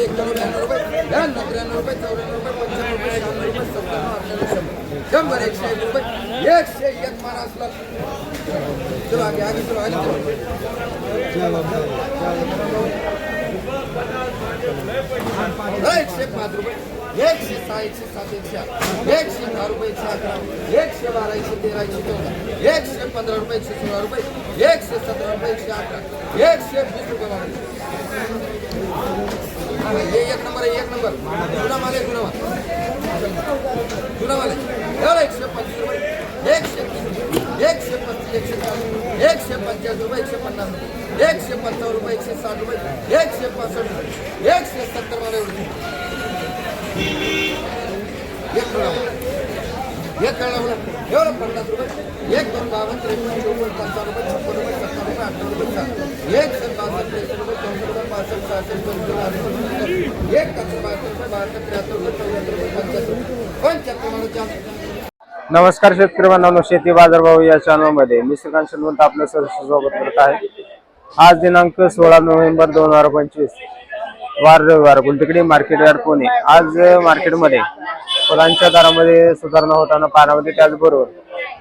नव्वद एक्क्याण्णव ब्याण्णव रुपये ब्याण्णव त्र्याण्णव रुपये चौऱ्याण्णव रुपये पंच्याण्णव रुपये शहाण्णव रुपये सत्त्याण्णव अठ्ठ्याण्णव शंभर शंभर एकशे एक रुपये एकशे एक मारा असला चलो आगे आगे चलो आगे चलो एकशे पाच रुपये एकशे सहा एकशे सात एकशे आठ एकशे दहा रुपये एकशे अकरा एकशे बारा एकशे तेरा एकशे चौदा एकशे पंधरा रुपये एकशे सोळा रुपये एकशे सतरा रुपये एकशे अकरा एकशे वीस रुपये वाढले एक नंबर आहे एक नंबर. जुना माल आहे जुना माल जुना माल आहे एवढा एकशे पंचवीस रुपये. एकशे एकशे पंचवीस एकशे चाळीस एकशे पंच्याऐंशी रुपये एकशे पन्नास रुपये. एकशे पंचावन्न रुपये एकशे साठ रुपये एकशे पासष्ट रुपये एकशे सत्तर माल एवढे एक कळा एक कळला एवढं पन्नास रुपये. एक दोन बावन्न त्रेपन्न चौपन्न पंचावन्न रुपये छप्पन रुपये अठ्ठावन्न रुपये चौसष्ट पासष्ट सहासष्ट एक बासष्ट त्र्याहत्तर चौऱ्याहत्तर पंच्याहत्तर पंच्याहत्तर नमस्कार शेतकरी बांधवांनो शेती बाजारभाव या चॅनलमध्ये मी श्रीकांत शनवंत आपलं सर स्वागत करत आहे. आज दिनांक सोळा नोव्हेंबर दोन हजार पंचवीस. वार रविवार गुलटिकडी मार्केट यार्ड पुणे. आज मार्केटमध्ये फुलांच्या दरामध्ये सुधारणा होताना पाण्यामध्ये त्याचबरोबर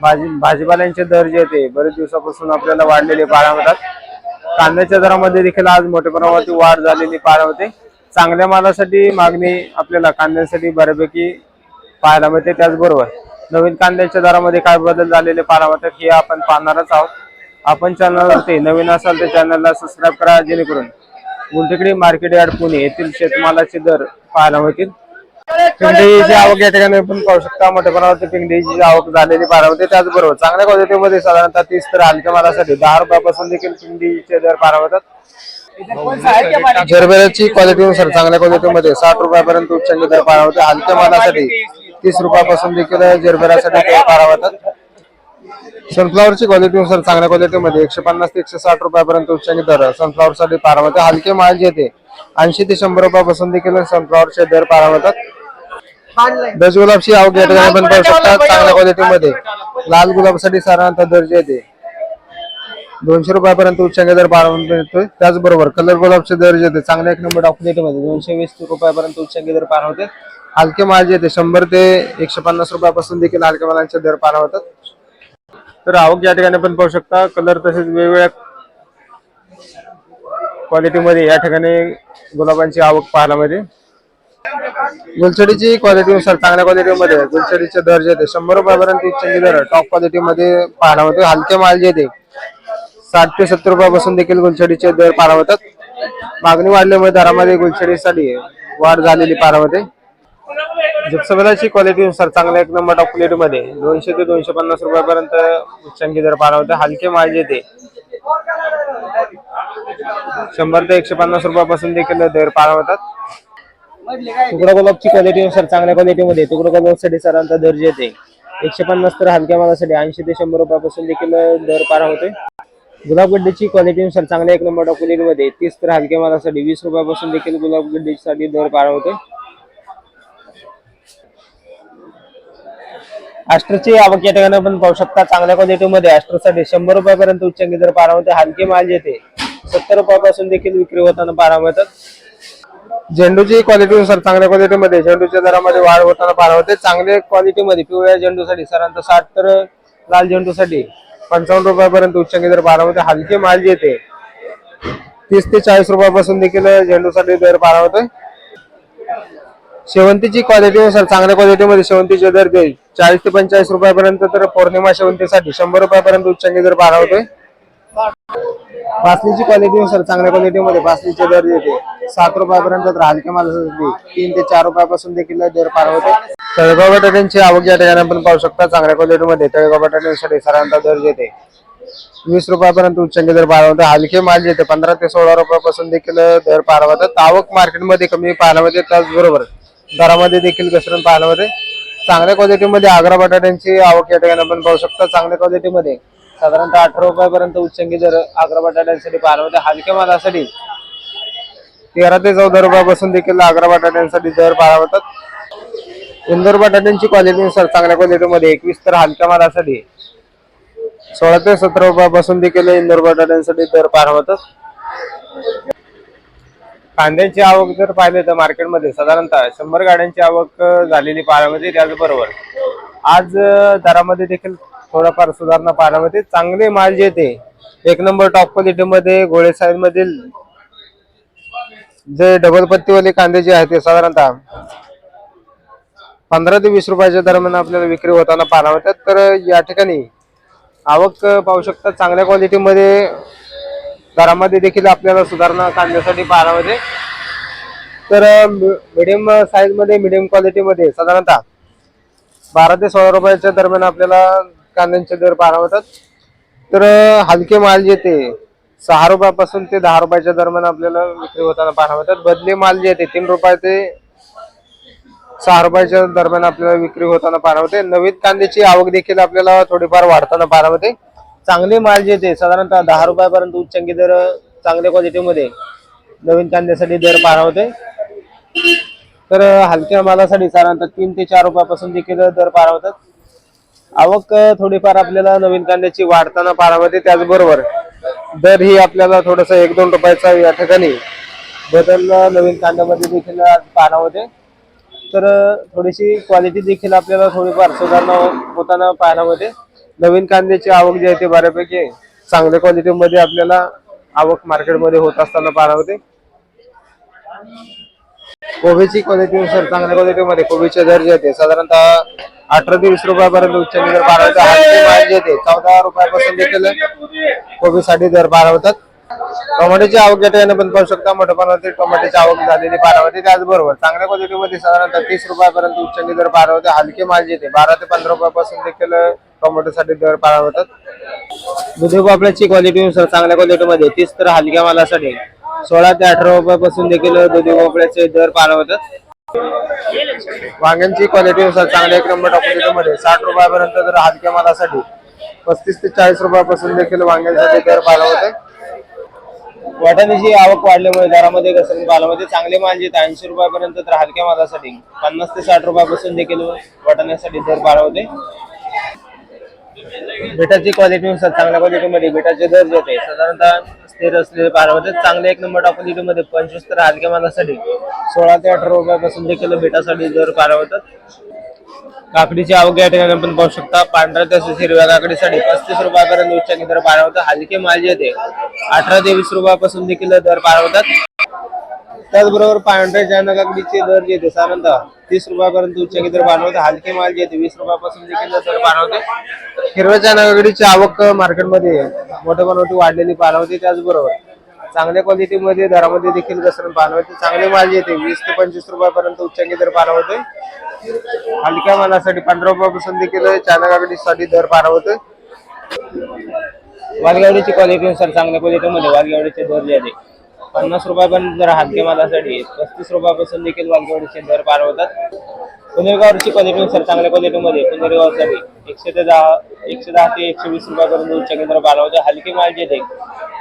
भाजी भाजीपाल्यांचे दर जे येते बरेच दिवसापासून आपल्याला वाढलेले पाण्यामध्ये कांद्याच्या दरामध्ये देखील आज मोठ्या प्रमाणात वाढ झालेली पाण्यामध्ये चांगल्या मालासाठी मागणी आपल्याला कांद्यासाठी बऱ्यापैकी पाहायला मिळते. त्याचबरोबर नवीन कांद्याच्या दरामध्ये काय बदल झालेले पाहायला मिळतात हे आपण पाहणारच आहोत. आपण चॅनलवरती नवीन असाल तर चॅनलला सबस्क्राईब करा जेणेकरून गुलटेकडी मार्केट यार्ड पुणे येथील शेतमालाचे दर पाहायला मिळतील. पिंडीची आवक या ठिकाणी आपण पाहू शकता. मोठ्या प्रमाणावरती पिंडीची आवक झालेली पाहायला मिळते त्याचबरोबर चांगल्या क्वालिटीमध्ये साधारणतः तीस तर हलक्या मालासाठी दहा रुपयापासून देखील पिंडीचे दर पाहायला मिळतात जरबेराची क्वालिटीनुसार चांगल्या क्वालिटीमध्ये साठ रुपयापर्यंत उच्चांकी दर पाहायला मिळते हलक्या मालासाठी तीस रुपयापासून देखील जरबेरासाठी दर पाहायला मिळतात सनफ्लॉवरची क्वालिटीनुसार चांगल्या क्वालिटीमध्ये एकशे पन्नास ते एकशे साठ रुपयापर्यंत उच्चांकी दर. सनफ्लॉवर साठी हलके माल येते. ऐंशी ते शंभर रुपयापासून देखील सनफ्लॉवरचे दर पाहायला मिळतात दस गुलाबची आवक या ठिकाणी पाहू शकतात चांगल्या क्वालिटीमध्ये लाल गुलाबसाठी साधारणतः दर्जा येते दोनशे रुपयापर्यंत उच्चांकी दर पाहायला त्याचबरोबर कलर गुलाबचे दर जे येते चांगल्या एक नंबरमध्ये दोनशे वीस रुपयापर्यंत उच्चांकी दर पार होते हलके माल जे येते शंभर ते एकशे पन्नास रुपयापासून देखील हलके मालांचे दर पाहायला होतात तर आवक या ठिकाणी पण पाहू शकता कलर तसेच वेगवेगळ्या क्वालिटीमध्ये या ठिकाणी गुलाबांची आवक पाहायला मिळते. गुलछडीची क्वालिटीनुसार चांगल्या क्वालिटीमध्ये गुलछडीचे दर जे शंभर रुपयापर्यंत उच्चांकी दर टॉप क्वालिटीमध्ये पाहायला मिळते. हलके माल जे येते साठ ते सत्तर रुपयापासून देखील गुलछडीचे दर पाहायला मिळतात. मागणी वाढल्यामुळे दरामध्ये गुलछडीसाठी वाढ झालेली पाहायला मिळते. जिप्सबलाची क्वालिटीनुसार चांगल्या एक नंबर टॉप क्वालिटीमध्ये दोनशे ते दोनशे पन्नास रुपयापर्यंत उच्चांकी दर पाहायला होते हलके माल येते. ते शंभर ते एकशे पन्नास रुपयापासून देखील दर पाहायला होतात. तुकडा गुलाबची क्वालिटीनुसार चांगल्या क्वालिटीमध्ये तुकडा गुलाबसाठी सरांचा दर येते एकशे पन्नास तर हलक्या मालासाठी ऐंशी ते शंभर रुपयापासून देखील दर पारा होते. गुलाब गड्डीची क्वालिटीनुसार चांगल्या एक नंबर टॉप क्वालिटीमध्ये तीस तर हलक्या मालासाठी वीस रुपयापासून देखील गुलाब गड्डीसाठी दर पारा होते. ॲस्ट्रोची आवक या ठिकाणी आपण पाहू शकता चांगल्या क्वालिटीमध्ये ॲस्ट्रोसाठी शंभर रुपयापर्यंत उच्चांकी जर पारा होते हलके माल येते सत्तर रुपयापासून देखील विक्री होताना पारा मिळतात. झेंडूची क्वालिटीनुसार चांगल्या क्वालिटीमध्ये झेंडूच्या दरामध्ये वाढ होताना पारा होते चांगल्या क्वालिटीमध्ये पिवळ्या झेंडूसाठी सरांचा साठ तर लाल झेंडूसाठी पंचावन्न रुपयापर्यंत उच्चांकी दर पारा होते हलके माल येते तीस ते चाळीस रुपयापासून देखील झेंडूसाठी दर पारा होते शेवंतीची क्वालिटीनुसार चांगल्या क्वालिटीमध्ये शेवंतीचे दर देईल. चाळीस ते पंचाळीस रुपयापर्यंत तर पौर्णिमा शेवंतीसाठी शंभर रुपयापर्यंत उच्चांकी दर पारा होतोय पासलीची सर चांगल्या क्वालिटीमध्ये पासलीचे दर येते सात रुपयापर्यंत तर हलक्या मालासाठी तीन ते चार रुपयापासून देखील दर पार होते तळगाव बटाट्यांची आवक या ठिकाणी आपण पाहू शकता. चांगल्या क्वालिटीमध्ये तळगाव बटाट्यांसाठी सरांचा दर येते वीस रुपयापर्यंत उच्चांकी दर पार होते हलके माल येते पंधरा ते सोळा रुपयापासून देखील दर पार होतात आवक मार्केटमध्ये कमी पाहायला मिळते. त्याचबरोबर दरामध्ये देखील घसरण पाहायला होते चांगल्या क्वालिटीमध्ये आग्रा बटाट्यांची आवक या ठिकाणी आपण पाहू शकता. चांगल्या क्वालिटीमध्ये साधारणतः अठरा रुपयापर्यंत उच्चंगी दर आग्रा बटाट्यांसाठी पाहायला होते हलक्या मालासाठी तेरा ते चौदा रुपयापासून देखील आग्रा बटाट्यांसाठी दर पाहायला होतात इंदोर बटाट्यांची क्वालिटीनुसार चांगल्या क्वालिटीमध्ये एकवीस तर हलक्या मालासाठी सोळा ते सतरा रुपयापासून देखील इंदोर बटाट्यांसाठी दर पाहायला होतात कांद्यांची आवक जर पाहिली तर मार्केटमध्ये साधारणतः शंभर गाड्यांची आवक झालेली पाहायला त्याचबरोबर आज दरामध्ये देखील थोडाफार सुधारणा पाहायला मिळते चांगले माल जे ते एक नंबर टॉप क्वालिटीमध्ये गोळे मधील जे डबल पत्तीवाले कांदे जे आहेत ते साधारणतः पंधरा ते वीस रुपयाच्या दरम्यान आपल्याला विक्री होताना पाहायला मिळतात तर या ठिकाणी आवक पाहू शकता चांगल्या क्वालिटीमध्ये दरामध्ये देखील आपल्याला सुधारणा काढण्यासाठी पाहायला तर मिडियम साईजमध्ये मिडियम क्वालिटी मध्ये साधारणतः बारा ते सोळा रुपयाच्या दरम्यान आपल्याला कांद्यांचे दर पाहायला मिळतात. तर हलके माल जे ते सहा रुपयापासून ते दहा रुपयाच्या दरम्यान आपल्याला विक्री होताना पाहायला मिळतात. बदले माल जे ते तीन रुपये ते सहा रुपयाच्या दरम्यान आपल्याला विक्री होताना पाहायला मिळते. नवीन कांद्याची आवक देखील आपल्याला थोडीफार वाढताना पाहायला मिळते. चांगले माल जे ते साधारणतः दहा रुपयापर्यंत उच्चांकी दर चांगल्या क्वालिटीमध्ये नवीन कांद्यासाठी दर पाहायला होते. तर हलक्या मालासाठी साधारणतः तीन ते चार रुपयापासून देखील दर पार होतात. आवक थोडीफार आपल्याला नवीन कांद्याची वाढताना पाहायला होते त्याचबरोबर दर ही आपल्याला थोडस एक दोन रुपयाचा या ठिकाणी बदल नवीन कांद्यामध्ये देखील आज पाहायला तर थोडीशी क्वालिटी देखील आपल्याला थोडीफार सुधारणा होताना पाहायला मिळते. नवीन कांद्याची आवक जी आहे ते बऱ्यापैकी चांगल्या क्वालिटीमध्ये आपल्याला आवक मार्केटमध्ये होत असताना पाहायला होते कोबीची क्वालिटीनुसार चांगल्या क्वालिटीमध्ये कोबीचे दर जे ते साधारणतः अठरा ते वीस रुपयापर्यंत उच्च दर बारावतात चौदा रुपयापासून देखील कोबीसाठी दर बारावतात टोमॅटोची आवक या ठिकाणी पण पाहू शकता. मोठ्या प्रमाणात टोमॅटोची आवक झालेली बारावती त्याचबरोबर चांगल्या क्वालिटीमध्ये साधारणतः तीस रुपयापर्यंत उच्च दर बारावते हलके माल येते बारा ते पंधरा रुपयापासून देखील टोमॅटोसाठी दर बारावतात दुधी भोपळ्याची क्वालिटीनुसार चांगल्या क्वालिटीमध्ये तीस तर हलक्या मालासाठी सोळा ते अठरा रुपयापासून देखील दुधी भोपळ्याचे दर पाहायला होतात. वांग्यांची क्वालिटीनुसार चांगल्या एक नंबर क्वालिटीमध्ये साठ रुपयापर्यंत तर हलक्या मालासाठी पस्तीस ते चाळीस रुपयापासून देखील वांग्यांसाठी दर पाहायला होते वाटाण्याची आवक वाढल्यामुळे दरामध्ये घसरण पाहायला होते चांगले माल येत ऐंशी रुपयापर्यंत तर हलक्या मालासाठी पन्नास ते साठ रुपयापासून देखील वाटाण्यासाठी दर पाहायला होते बेटाची क्वालिटीनुसार चांगल्या क्वालिटीमध्ये बिटाचे दर जे साधारणतः स्थिर असलेले पाहायला होते चांगले एक नंबर टॉप क्वालिटीमध्ये पंचवीस तर हलक्या मालासाठी सोळा ते अठरा रुपयापासून देखील बिटासाठी दर पाहायला होतात काकडीची आवक या ठिकाणी आपण पाहू शकता. पांढऱ्या तसेच हिरव्या काकडीसाठी पस्तीस रुपयापर्यंत उच्चांकी दर पाळवतात होता हलके माल ते अठरा ते वीस रुपयापासून देखील दर पाळवतात होतात त्याचबरोबर पांढऱ्या चायना काकडीचे दर जे साधारणतः तीस रुपयापर्यंत उच्चांकी दर पाहायला होते हलके माल जे वीस रुपयापासून देखील दर पाठवते होते हिरव्या चायना काकडीची आवक मार्केटमध्ये मोठ्या मोठी वाढलेली पाहायला होती त्याचबरोबर चांगल्या क्वालिटीमध्ये दरामध्ये देखील घसरण पाहायला होते चांगले माल येते. वीस ते पंचवीस रुपयापर्यंत उच्चांकी दर पाहायला होते हलक्या मालासाठी पंधरा रुपयापासून देखील चायना दर पाहायला होते वालगावडीची क्वालिटीनुसार चांगल्या क्वालिटीमध्ये वालगावडीचे दर जे पन्नास रुपयापर्यंत जर हलक्या मालासाठी पस्तीस रुपयापासून देखील वालगावडीचे दर पार होतात पुनेरगावची क्वालिटीनुसार चांगल्या क्वालिटीमध्ये पुनर्गावसाठी एकशे ते दहा एकशे दहा ते एकशे वीस रुपयापर्यंत उच्च केंद्र पार होतं हलके माल जे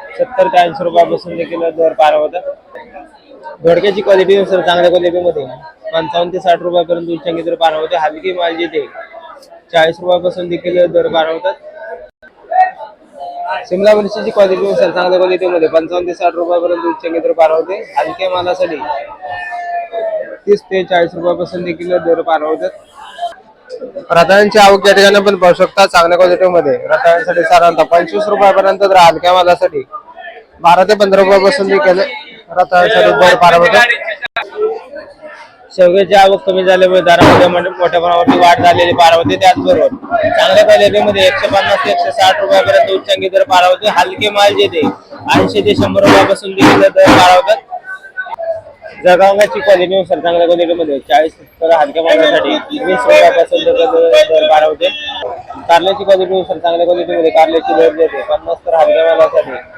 सत्तर ते ऐंशी रुपयापासून देखील दर पार होतात. दोडक्याची क्वालिटीनुसार चांगल्या क्वालिटीमध्ये पंचावन्न ते साठ रुपयापर्यंत उच्चांकी दर पार होते. हलकी माल जे ते चाळीस रुपयापासून देखील दर पार होतात. शिमला मिरचीची सर चांगल्या क्वालिटीमध्ये पंचावन्न ते साठ रुपयापर्यंत उच्चांकी दर पार होते. हलक्या मालासाठी तीस ते चाळीस रुपयापासून देखील दर पार होतात. रताळ्यांची आवक या ठिकाणी पण पाहू शकता चांगल्या क्वालिटीमध्ये रताळ्यांसाठी साधारणतः पंचवीस रुपयापर्यंत तर हलक्या मालासाठी? बारा ते पंधरा रुपयापासून देखील रताळ्यांसाठी पार शेवग्याची आवक कमी झाल्यामुळे दरामध्ये मोठ्या मोठ्या प्रमाणावरती वाढ झालेली पार त्याचबरोबर चांगल्या क्वालिटीमध्ये एकशे पन्नास ते एकशे साठ रुपयापर्यंत उच्चांकी दर पार हलके माल जे ते ऐंशी ते शंभर रुपयापासून देखील दर पार जगाची क्वालिटी सर चांगल्या क्वालिटीमध्ये चाळीस तर हलक्या मागण्यासाठी वीस रुपयापासून दर बारा पार होते. कारल्याची क्वालिटीनुसार चांगल्या क्वालिटीमध्ये कारल्याची दर देते. पन्नास तर हलक्या मागण्यासाठी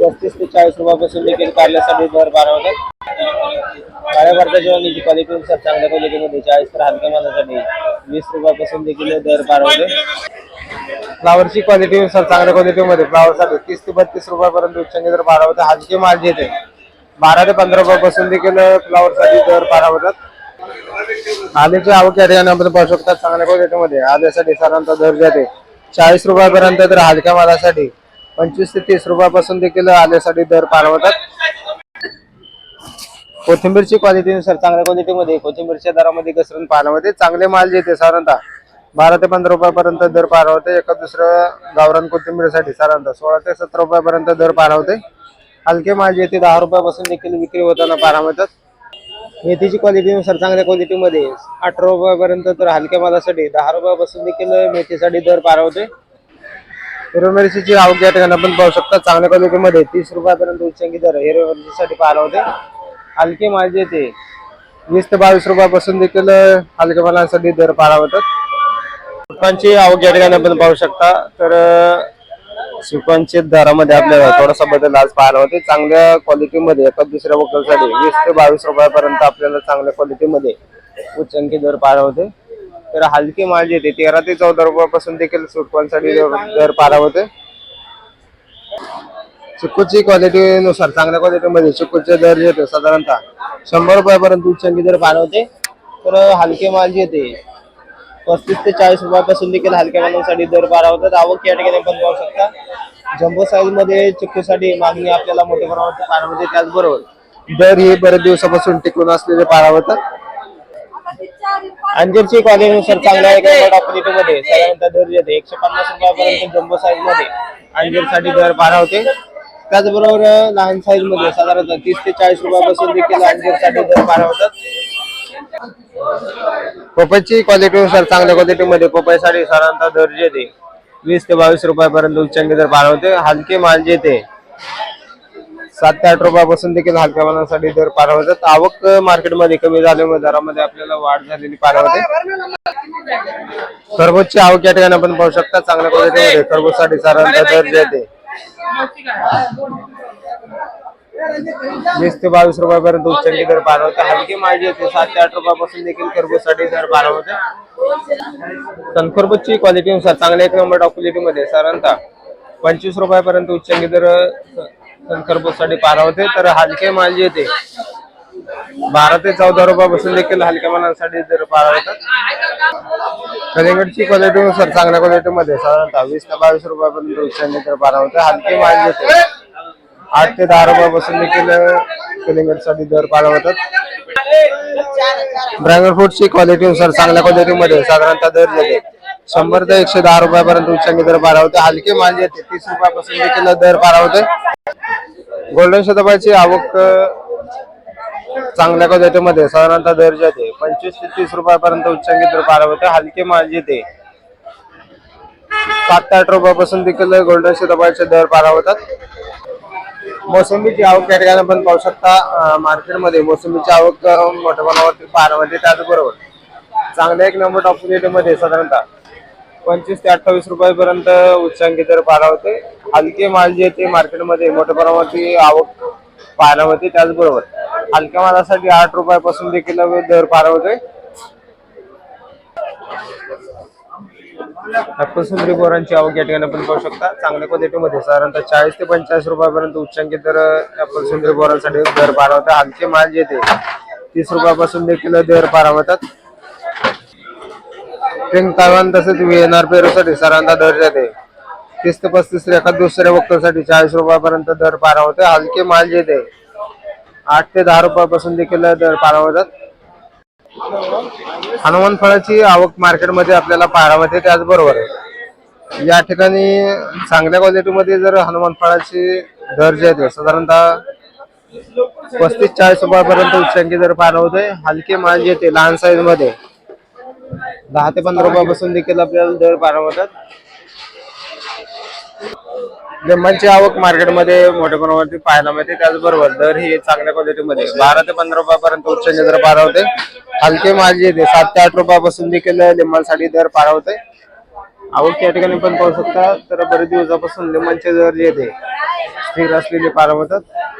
पस्तीस ते चाळीस रुपयापासून देखील कारल्यासाठी दर बारा होते. काळ्या भारताच्या वांग्याची सर चांगल्या क्वालिटीमध्ये चाळीस तर हलक्या मागण्यासाठी वीस रुपयापासून देखील दर बारा होते. फ्लावरची सर चांगल्या क्वालिटीमध्ये फ्लावरसाठी तीस ते बत्तीस रुपयापर्यंत उच्चांनी दर बारा होते. हलके माल जे बारा ते पंधरा रुपयापासून देखील फ्लावरसाठी दर पार होतात. आल्याची आवक या ठिकाणी आपण पाहू शकता चांगल्या क्वालिटीमध्ये आल्यासाठी साधारणतः दर जाते चाळीस रुपयापर्यंत तर हलक्या मालासाठी पंचवीस ते तीस रुपयापासून देखील आल्यासाठी दर पारवतात कोथिंबीरची क्वालिटीनुसार चांगल्या क्वालिटीमध्ये कोथिंबीरच्या दरामध्ये घसरण पाहायला मिळते. चांगले माल जे येते साधारणतः बारा ते पंधरा रुपयापर्यंत दर पारवते एका दुसरं गावरान कोथिंबीरसाठी साधारणतः सोळा ते सतरा रुपयापर्यंत दर पारवते हलके माझे येथे येते दहा रुपयापासून देखील विक्री होताना पाहायला मिळतात. मेथीची क्वालिटीनुसार चांगल्या क्वालिटीमध्ये अठरा रुपयापर्यंत तर हलक्या मालासाठी दहा रुपयापासून देखील मेथीसाठी दर पाहायला होते मिरचीची आवक या ठिकाणी आपण पाहू शकता. चांगल्या क्वालिटीमध्ये तीस रुपयापर्यंत उच्चांकी दर हिरव्या मिरचीसाठी पाहायला होते हलके माझे येथे वीस ते बावीस रुपयापासून देखील हलक्या मालासाठी दर पाहायला होतात आवक या ठिकाणी आपण पाहू शकता. तर सुकांचे दरामध्ये आपल्याला थोडासा बदल आज पाहायला होते चांगल्या क्वालिटीमध्ये एका दुसऱ्या वकलसाठी वीस ते बावीस रुपयापर्यंत आपल्याला चांगल्या क्वालिटीमध्ये उच्चांकी दर पाहायला होते. तर हलके माल जे येते तेरा ते चौदा रुपयापासून देखील सुटकांसाठी दर पाहायला होते चिक्कूची क्वालिटीनुसार चांगल्या क्वालिटीमध्ये चिक्कूचे दर जे येते साधारणतः शंभर रुपयापर्यंत उच्चांकी दर पाहायला होते. तर हलके माल जे येते पस्तीस ते चाळीस रुपयापासून देखील हलक्या मालासाठी दर बारा होतात. आवक या ठिकाणी पण पाहू शकता. जम्बो साईजमध्ये चिक्कूसाठी मागणी आपल्याला मोठ्या प्रमाणात पाहायला मिळते त्याचबरोबर दर हे बरेच दिवसापासून टिकून असलेले पाहायला होतात अंजीरची क्वालिटीनुसार चांगल्या ऑपरेटिव्हमध्ये साधारणतः दर येते एकशे पन्नास रुपयापर्यंत जम्बो साईजमध्ये अंजीरसाठी दर बारा होते. त्याचबरोबर लहान साईजमध्ये साधारणतः तीस ते चाळीस रुपयापासून देखील अंजीरसाठी दर बारा होतात. पपईची क्वालिटीनुसार चांगल्या क्वालिटीमध्ये पपईसाठी साधारणतः दर जे ते वीस ते बावीस रुपयापर्यंत उच्चांकी दर पाहायला होते. हलके माल जे ते सात ते आठ रुपयापासून देखील हलक्या मालासाठी दर पार होतात. आवक मार्केटमध्ये कमी झाल्यामुळे दरामध्ये आपल्याला वाढ झालेली पाहायला होते. खरबूजची आवक या ठिकाणी आपण पाहू शकता. चांगल्या क्वालिटीमध्ये खरबूजसाठी साधारणतः दर जे ते वीस ते बावीस रुपयापर्यंत उच्चांकी दर पार होते. हलके माल येते सात ते आठ रुपयापासून देखील खरबूजसाठी दर पार होते. सनखरबूजची क्वालिटीनुसार चांगल्या एक नंबर टॉप क्वालिटीमध्ये साधारणतः पंचवीस रुपयापर्यंत उच्चांकी दर सनखरबूजसाठी पार होते. तर हलके माळजी येते बारा ते चौदा रुपयापासून देखील हलक्या मालासाठी दर पार होतात. कलिंगडची क्वालिटीनुसार चांगल्या क्वालिटीमध्ये साधारणतः वीस ते बावीस रुपयापर्यंत उच्चांकी दर पार होते. हलके माल येते आठ ते दहा रुपयापासून देखील कलिंगडसाठी दर पाहायला होतात ड्रॅगन फ्रूटची क्वालिटीनुसार चांगल्या क्वालिटीमध्ये साधारणतः दर देते शंभर ते एकशे दहा रुपयापर्यंत उच्चांकी दर पारा होते हलके माल येते तीस रुपयापासून देखील दर पारा होते गोल्डन शतपाची आवक चांगल्या क्वालिटीमध्ये साधारणतः दर येते पंचवीस ते तीस रुपयापर्यंत उच्चांकी दर पारा होते हलके माल येते सात ते आठ रुपयापासून देखील गोल्डन शतपाचे दर पारा होतात मोसंबीची आवक या ठिकाणी आपण पाहू शकता मार्केटमध्ये मोसंबीची आवक मोठ्या प्रमाणावरती पाहायला मिळते. त्याचबरोबर चांगल्या एक नंबर टॉप रेटमध्ये साधारणतः पंचवीस ते अठ्ठावीस रुपयापर्यंत उच्चांकी दर पाहायला होते हलके माल जे ते मार्केटमध्ये मोठ्या प्रमाणावरती आवक पाहायला होते त्याचबरोबर हलक्या मालासाठी आठ रुपयापासून देखील दर पाहायला होते ऍपल सुंदरी बोरांची आवक या ठिकाणी आपण पाहू शकता. चांगल्या क्वालिटीमध्ये साधारणतः चाळीस ते पंचाळीस रुपयापर्यंत उच्चांकी दर ऍपल सुंदरी बोरांसाठी दर पारा होता हलके माल जे ते तीस रुपयापासून देखील दर पारा होतात. तावान तसेच व्हीएनआर पेरूसाठी साधारणतः दर जाते तीस ते पस्तीस एखाद दुसऱ्या वक्तासाठी चाळीस रुपयापर्यंत दर पारावते होते. हलके माल जे ते आठ ते दहा रुपयापासून देखील दर पारावतात होतात. हनुमान फळाची आवक मार्केटमध्ये आपल्याला पाहायला मिळते त्याचबरोबर या ठिकाणी चांगल्या क्वालिटीमध्ये जर हनुमान फळाची दर जे आहेत साधारणतः पस्तीस चाळीस रुपयापर्यंत उच्चांकी जर पाहायला होते हलके माल जे येते लहान साईजमध्ये दहा ते पंधरा रुपयापासून देखील आपल्याला दर पाहायला होतात लिंबांची आवक मार्केटमध्ये मोठ्या प्रमाणावरती पाहायला मिळते. त्याचबरोबर दर ही चांगल्या क्वालिटीमध्ये बारा ते पंधरा रुपयापर्यंत उच्च दर पारा होते. हलके माझी येते सात ते आठ रुपयापासून देखील लिंबासाठी दर पारा होते. आवक या ठिकाणी पण पाहू शकता. तर बरेच दिवसापासून लिंबांचे दर जे स्थिर असलेले पारा होतात.